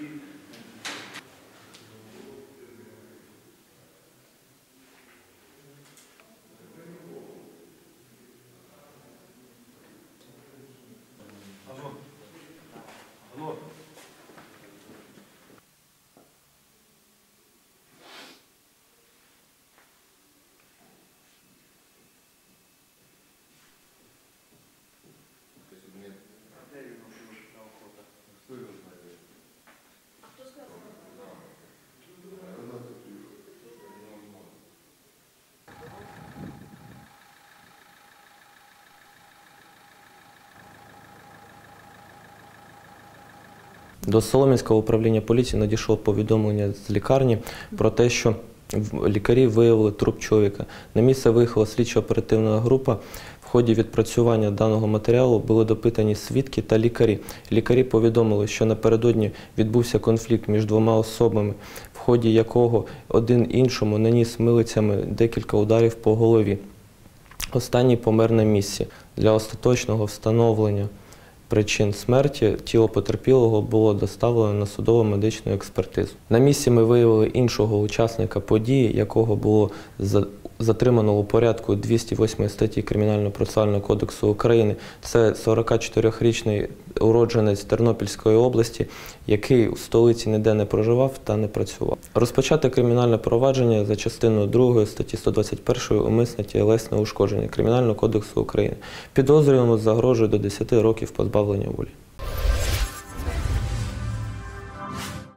you До Солом'янського управління поліції надійшло повідомлення з лікарні про те, що лікарі виявили труп чоловіка. На місце виїхала слідчо-оперативна група. В ході відпрацювання даного матеріалу були допитані свідки та лікарі. Лікарі повідомили, що напередодні відбувся конфлікт між двома особами, в ході якого один іншому наніс милицями декілька ударів по голові. Останній помер на місці. Для остаточного встановлення причин смерті тіло потерпілого було доставлено на судово медичну експертизу. На місці ми виявили іншого учасника події, якого було затримано у порядку 208 статті Кримінального процесуального кодексу України. Це 44-річний уродженець Тернопільської області, який в столиці ніде не проживав та не працював. Розпочати кримінальне провадження за частиною 2 статті 121 умисне тілесне ушкодження Кримінального кодексу України. Підозрюваному загрожує до 10 років позбавлення волі.